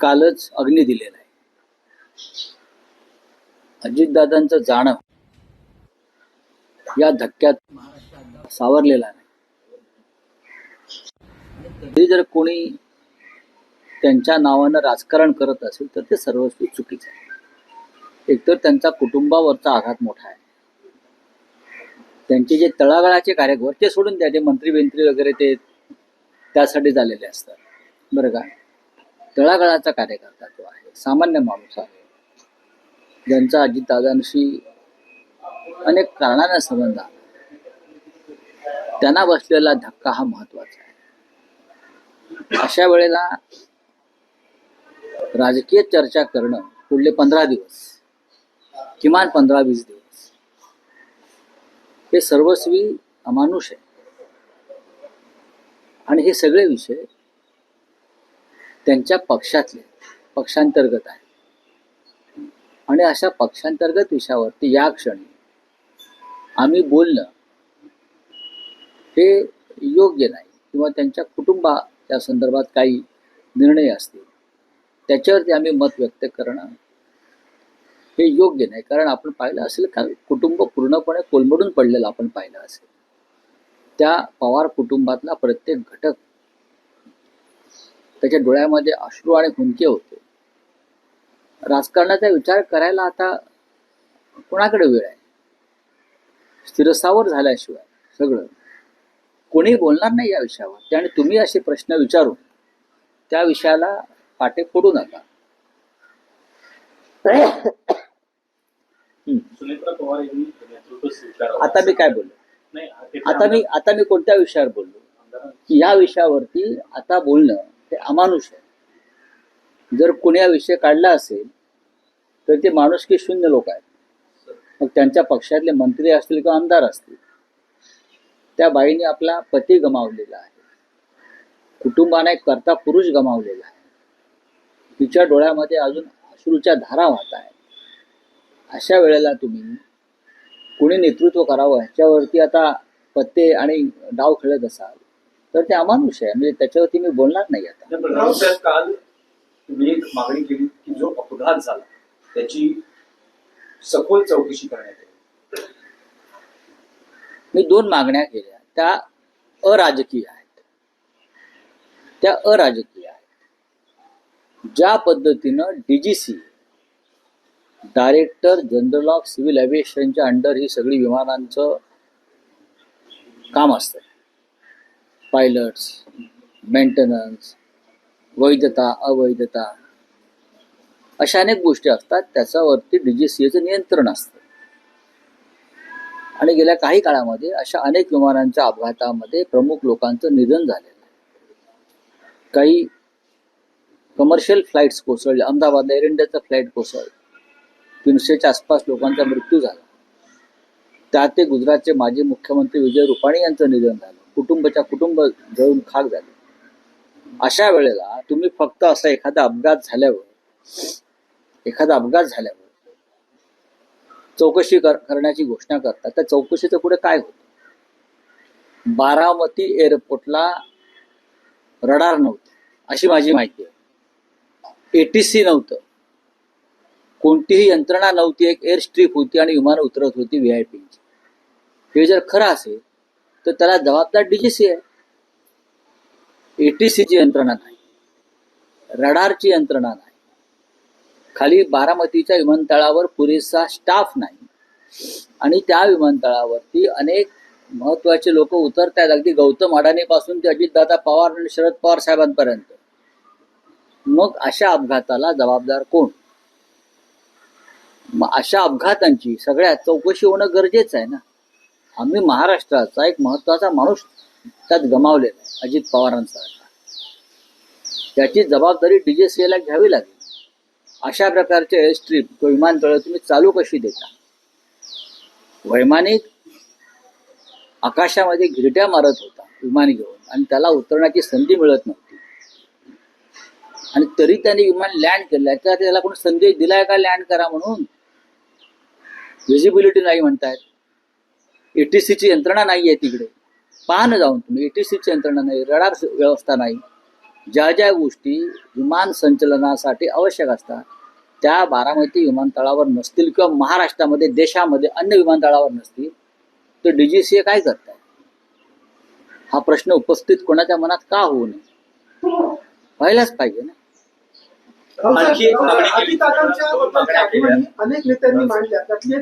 कालच अग्नी दिलेला आहे. अजितदादांचं जाणं या धक्क्यात सावरलेला नाही. जर कोणी त्यांच्या नावानं राजकारण करत असेल तर ते सर्वस्वी चुकीचं आहे. एकतर त्यांचा कुटुंबावरचा आघात मोठा आहे. त्यांचे जे तळागाळाचे कार्यक्रम ते सोडून द्या ते मंत्री बिंत्री वगैरे ते त्यासाठी झालेले असतात. बरं का? तळागाळाचा कार्यकर्ता तो आहे सामान्य माणूस आहे. ज्यांचा अजितदादांशी अनेक कारणाने संबंध आला त्यांना बसलेला धक्का हा महत्त्वाचा आहे. अशा वेळेला राजकीय चर्चा करणं पुढले पंधरा दिवस किमान पंधरा वीस दिवस हे सर्वस्वी अमानुष आहे. आणि हे सगळे विषय त्यांच्या पक्षातले पक्षांतर्गत आहे. आणि अशा पक्षांतर्गत विषयावरती या क्षणी आम्ही बोलणं हे योग्य नाही किंवा त्यांच्या कुटुंबाच्या संदर्भात काही निर्णय असतील त्याच्यावरती आम्ही मत व्यक्त करणं हे योग्य नाही. कारण आपण पाहिलं असेल का कुटुंब पूर्णपणे कोलमडून पडलेलं आपण पाहिलं असेल. त्या पवार कुटुंबातला प्रत्येक घटक त्याच्या डोळ्यामध्ये अश्रू आणि हुंके होते. राजकारणाचा विचार करायला आता कोणाकडे वेळ आहे? स्थिरस्थावर झाल्याशिवाय सगळं. कोणी बोलणार नाही या विषयावर. आणि तुम्ही असे प्रश्न विचारून त्या विषयाला पाटे फोडू नका. आता मी काय बोललो? आता मी आता मी कोणत्या विषयावर बोललो? की या विषयावरती आता बोलणं ते अमानुष आहे. जर कुणी हा विषय काढला असेल तर ते माणुसकी शून्य लोक आहेत. मग त्यांच्या पक्षातले मंत्री असतील किंवा आमदार असतील त्या बाईने आपला पती गमावलेला आहे. कुटुंबाने एक करता पुरुष गमावलेला आहे. तिच्या डोळ्यामध्ये अजून अश्रूच्या धारा वाहत आहेत. अशा वेळेला तुम्ही कुणी नेतृत्व करावं ह्याच्यावरती आता पत्ते आणि डाव खेळत असाल तर ते अमानुष आहे. म्हणजे त्याच्यावरती मी बोलणार नाही आता. रावसाहेब काल तुम्ही एक मागणी केली की जो अपघात झाला त्याची सखोल चौकशी करण्यात मी दोन मागण्या केल्या. त्या अराजकीय आहेत. त्या अराजकीय आहेत. ज्या पद्धतीनं DGC director general of civil एव्हिएशनच्या under ही सगळी विमानांचं काम असतं. पायलट्स मेंटेनन्स वैधता अवैधता अशा अनेक गोष्टी असतात. त्याच्यावरती डीजीसीएचं नियंत्रण असतं. आणि गेल्या काही काळामध्ये अशा अनेक विमानांच्या अपघातामध्ये प्रमुख लोकांचं निधन झालेलं आहे. काही कमर्शियल फ्लाईट्स कोसळले. अहमदाबादला एअर इंडियाचं फ्लाईट कोसळलं. तीनशेच्या आसपास लोकांचा मृत्यू झाला. त्यात ते गुजरातचे माजी मुख्यमंत्री विजय रुपाणी यांचं निधन झालं. कुटुंबाच्या कुटुंब जळून खाक झाले. अशा वेळेला तुम्ही फक्त असा एखादा अपघात झाल्यावर एखादा अपघात झाल्यावर चौकशी कर करण्याची घोषणा करतात त्या चौकशीचं पुढे काय होतं? बारामती एअरपोर्टला रडार नव्हतं अशी माझी माहिती आहे. एटीसी नव्हतं. कोणतीही यंत्रणा नव्हती एक एअर स्ट्रीप होती आणि विमानं उतरत होती व्ही आय पीची हे जर खरं असेल तर त्याला जबाबदार डीजीसी आहे एटीसीची यंत्रणा नाही। रडारची यंत्रणा नाही। खाली बारामतीच्या विमानतळावर पुरेसा स्टाफ नाही। आणि त्या विमानतळावरती अनेक महत्त्वाचे लोक उतरत आहेत अगदी गौतम अडाणीपासून ते अजितदादा पवार आणि शरद पवार साहेबांपर्यंत. मग अशा अपघाताला जबाबदार कोण? मग अशा अपघातांची सगळ्यात चौकशी होणं गरजेचं आहे ना. आम्ही महाराष्ट्राचा एक महत्त्वाचा माणूस त्यात गमावलेला आहे अजित पवारांसारखा त्याची जबाबदारी डीजेसीएला घ्यावी लागेल. अशा प्रकारचे एअर स्ट्रीप किंवा विमानतळ तुम्ही चालू कशी देता? वैमानिक आकाशामध्ये घिरट्या मारत होता विमान घेऊन आणि त्याला उतरण्याची संधी मिळत नव्हती. आणि तरी त्याने विमान लँड केलं तर त्याला कोणी संदेश दिलाय का लँड करा म्हणून? व्हिजिबिलिटी नाही म्हणतायत. एटीसीची यंत्रणा नाही आहे तिकडे. पहा ना जाऊन तुम्ही. एटीसीची यंत्रणा नाही रडार व्यवस्था नाही. ज्या ज्या गोष्टी विमान संचलनासाठी आवश्यक असतात त्या बारामती विमानतळावर नसतील किंवा महाराष्ट्रामध्ये देशामध्ये अन्य विमानतळावर नसतील तर डी जी सी ए काय करताय? हा प्रश्न उपस्थित कोणाच्या मनात का होऊ नये? व्हायलाच पाहिजे ना. अनेक नेत्यांनी मांडल्या. त्यातली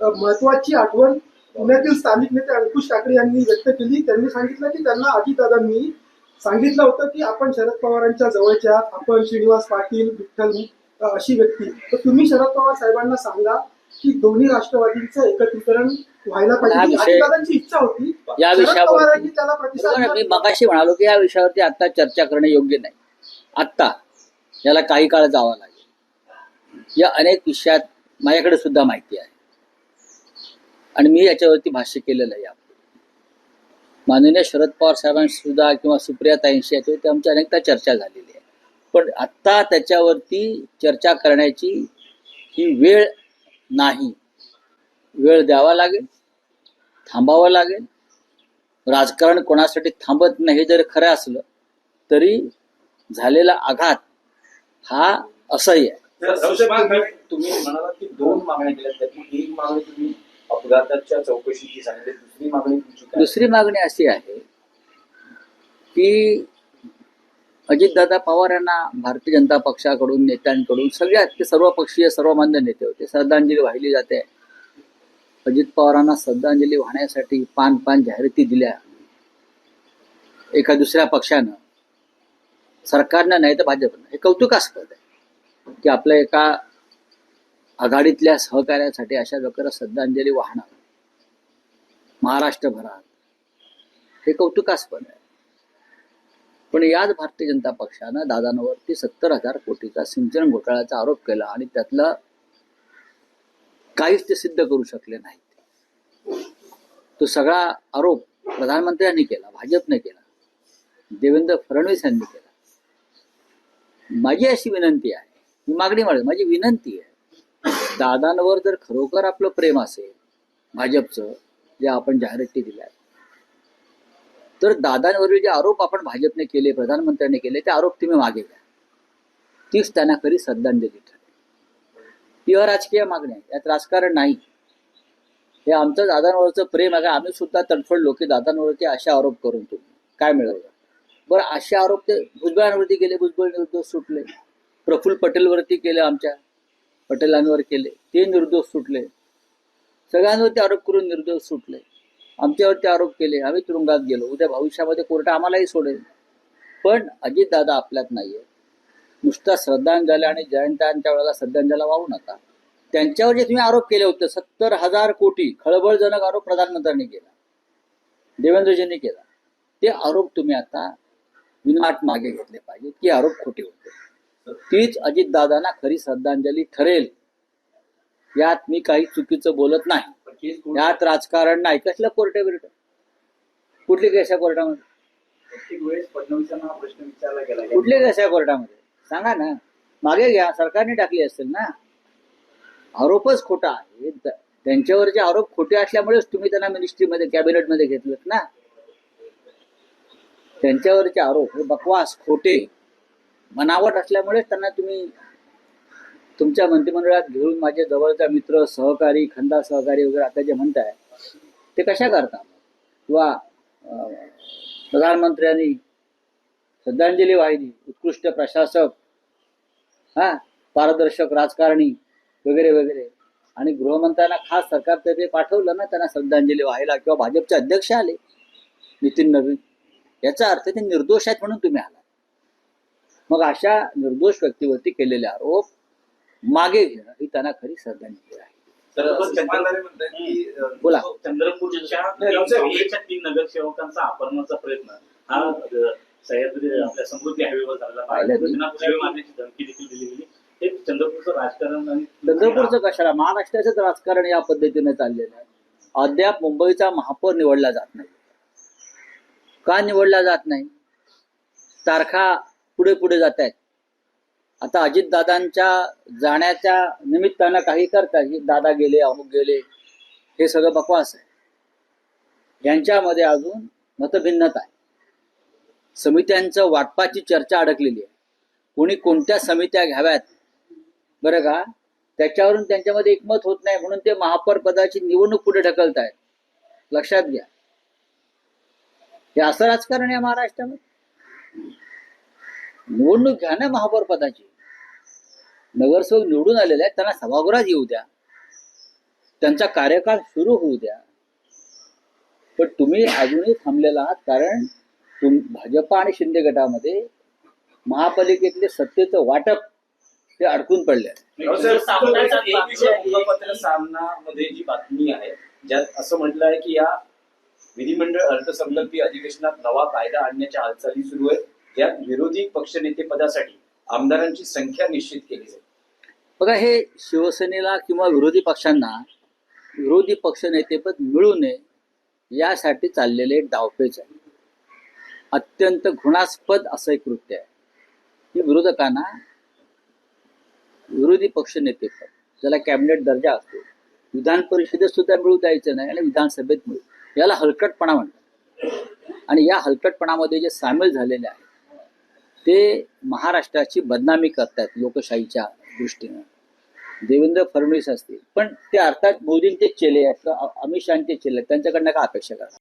महत्वाची आठवण पुण्यातील स्थानिक नेते अंकुश ठाकरे यांनी व्यक्त केली. त्यांनी सांगितलं की त्यांना अजितदादांनी सांगितलं होतं की आपण शरद पवारांच्या जवळचे आहात. आपण श्रीनिवास पाटील विठ्ठल अशी व्यक्ती. तर तुम्ही शरद पवार साहेबांना सांगा की दोन्ही राष्ट्रवादींचं एकत्रीकरण व्हायला पाहिजे. अजितदादांची इच्छा होती. या विषयावरती त्याला प्रतिसाद. मी. मगाशी म्हणालो की या विषयावरती आता चर्चा करणे योग्य नाही. आत्ता याला काही काळ जावा लागेल. या अनेक विषयात माझ्याकडे सुद्धा माहिती आहे. आणि मी याच्यावरती भाष्य केलेलं आहे माननीय शरद पवार साहेबांशी सुद्धा किंवा सुप्रिया ताईंशी याच्यावरती आमची अनेकदा चर्चा झालेली आहे. पण आत्ता त्याच्यावरती चर्चा करण्याची ही वेळ नाही. वेळ द्यावा लागेल थांबावं लागेल. राजकारण कोणासाठी थांबत नाही हे जर खरं असलं तरी झालेला आघात हा असह्य आहे. तुम्ही म्हणाला की दोन मागण्या केल्या एक मागणी तुम्ही अपघाताच्या चौकशीची झालेली दुसरी मागणी तुमची काय? दुसरी मागणी अशी आहे की अजितदादा पवार यांना भारतीय जनता पक्षाकडून नेत्यांकडून सगळ्यात ते सर्वपक्षीय सर्वमान्य नेते होते. श्रद्धांजली वाहिली जाते. अजित पवारांना श्रद्धांजली वाहण्यासाठी पान पान जाहिराती दिल्या. एका दुसऱ्या पक्षानं सरकारनं नाही तर भाजपनं. हे कौतुकास्पद आहे की आपल्या एका आघाडीतल्या सहकार्यासाठी अशा लोकांना श्रद्धांजली वाहणं महाराष्ट्रभरात हे कौतुकास्पद आहे. पण याच भारतीय जनता पक्षानं दादांवरती सत्तर हजार कोटीचा सिंचन घोटाळ्याचा आरोप केला आणि त्यातलं काहीच ते सिद्ध करू शकले नाहीत. तो सगळा आरोप प्रधानमंत्र्यांनी केला भाजपने केला देवेंद्र फडणवीस यांनी केला. माझी अशी विनंती आहे मी मागणी माझी विनंती आहे दादांवर जर खरोखर आपलं प्रेम असेल भाजपचं जे आपण जाहिराती दिल्या तर दादांवरील जे आरोप आपण भाजपने केले प्रधानमंत्र्यांनी केले ते आरोप तुम्ही मागे घ्या. तीच त्यांना खरी श्रद्धांजली ठरेल. ही अराजकीय मागणी आहे. यात राजकारण नाही. हे आमचं दादांवरचं प्रेम आहे. का आम्ही सुद्धा तडफडलो की दादांवरती असे आरोप करून तुम्ही. काय मिळवलं बरं असे आरोप ते भुजबळांवरती केले. भुजबळ सुटले. प्रफुल्ल पटेलवरती केले आमच्या. पटेलांवर केले. ते निर्दोष सुटले. सगळ्यांवरती आरोप करून निर्दोष सुटले. आमच्यावरती आरोप केले. आम्ही तुरुंगात गेलो. उद्या भविष्यामध्ये कोर्ट आम्हालाही सोडेल. पण अजितदादा आपल्यात नाहीये. नुसता श्रद्धांजली आणि जयंतांच्या वेळेला श्रद्धांजला वाहू नका. त्यांच्यावर जे तुम्ही आरोप केले होते सत्तर हजार कोटी खळबळजनक आरोप प्रधानमंत्र्यांनी केला. देवेंद्रजींनी केला. ते आरोप तुम्ही आता विनाट मागे घेतले पाहिजे की आरोप खोटे होते. तीच अजितदादांना खरी श्रद्धांजली ठरेल. यात मी काही चुकीचं बोलत नाही. यात राजकारण नाही. कसलं कोर्ट बिर्ट कुठली केस आहे कोर्टामध्ये? कुठली वेळेस केस आहे कोर्टामध्ये? सांगा ना. मागे घ्या. सरकारने टाकली असेल ना. आरोपच खोटा आहे. त्यांच्यावरचे आरोप खोटे असल्यामुळेच तुम्ही त्यांना मिनिस्ट्रीमध्ये कॅबिनेटमध्ये घेतलेत ना. त्यांच्यावरचे आरोप हे बकवास खोटे. बनावट असल्यामुळेच त्यांना तुम्ही तुमच्या मंत्रिमंडळात घेऊन माझे जवळचा मित्र सहकारी खंदा सहकारी वगैरे आता जे म्हणताय ते कशा करता? किंवा प्रधानमंत्र्यांनी श्रद्धांजली वाहिली उत्कृष्ट प्रशासक हा पारदर्शक राजकारणी वगैरे वगैरे. आणि गृहमंत्र्यांना खास सरकारतर्फे पाठवलं ना त्यांना श्रद्धांजली व्हायला किंवा भाजपचे अध्यक्ष आले नितीन नवीन. याचा अर्थ ते निर्दोष आहेत म्हणून तुम्ही आला मग अशा निर्दोष व्यक्तीवरती केलेले आरोप मागे घेणं ही त्यांना खरी श्रद्धांजली आहे. अं, बोला. चंद्रपूरच्या तीन नगरसेवकांचा अपहरणाचा प्रयत्न. हा सह्याद्री आपल्या समृद्धी हायवेवर झालेला पाहिलं मी. त्यांना पुरावे मारण्याची धमकी देखील दिली गेली. हे चंद्रपूरचं राजकारण आणि चंद्रपूरचं कशाला? महाराष्ट्राचंच राजकारण या पद्धतीने चाललेलं आहे. अद्याप मुंबईचा महापौर निवडला जात नाही. का निवडला जात नाही? तारखा पुढे पुढे जात आहेत. आता अजितदादांच्या जाण्याच्या निमित्तानं काही करतात. की दादा गेले अमुक गेले हे सगळं बकवास आहे. यांच्यामध्ये अजून मतभिन्नता आहे. समित्यांचं वाटपाची चर्चा अडकलेली आहे. कोणी कोणत्या समित्या घ्याव्यात? बरं का? त्याच्यावरून त्यांच्यामध्ये एकमत होत नाही म्हणून ते महापौर पदाची निवडणूक पुढे ढकलत आहेत. लक्षात घ्या. हे असं राजकारण आहे महाराष्ट्रामध्ये? निवडणूक घ्या ना महापौर पदाची. नगरसेवक निवडून आलेले आहेत त्यांना सभागृहात येऊ द्या. त्यांचा कार्यकाळ सुरू होऊ द्या. पण तुम्ही अजूनही थांबलेला आहात कारण तुम भाजपा आणि शिंदे गटामध्ये महापालिकेतले सत्तेचं वाटप ते अडकून पडले. सामनामध्ये जी बातमी आहे ज्यात असं म्हटलं आहे की या विधिमंडळ अर्थसंकल्पीय अधिवेशनात नवा कायदा आणण्याच्या हालचाली सुरू आहेत. यात विरोधी पक्षनेते पदासाठी आमदारांची संख्या निश्चित केली जाईल. बघा हे शिवसेनेला किंवा विरोधी पक्षांना विरोधी पक्षनेतेपद मिळू नये यासाठी चाललेले डावपेच आहे अत्यंत घृणास्पद असं एक कृत्य आहे. की विरोधकांना विरोधी पक्षनेतेपद ज्याला कॅबिनेट दर्जा असतो विधान परिषदेत सुद्धा मिळू द्यायचं नाही आणि विधानसभेत मिळू. याला हलकटपणा म्हणतात. आणि या हलकटपणामध्ये जे सामील झालेले आहेत ते महाराष्ट्राची बदनामी करतात लोकशाहीच्या दृष्टीनं. देवेंद्र फडणवीस असतील. पण ते अर्थात मोदींचे चेले आहेत अमित शहाचे चेले आहेत त्यांच्याकडनं काय अपेक्षा करतात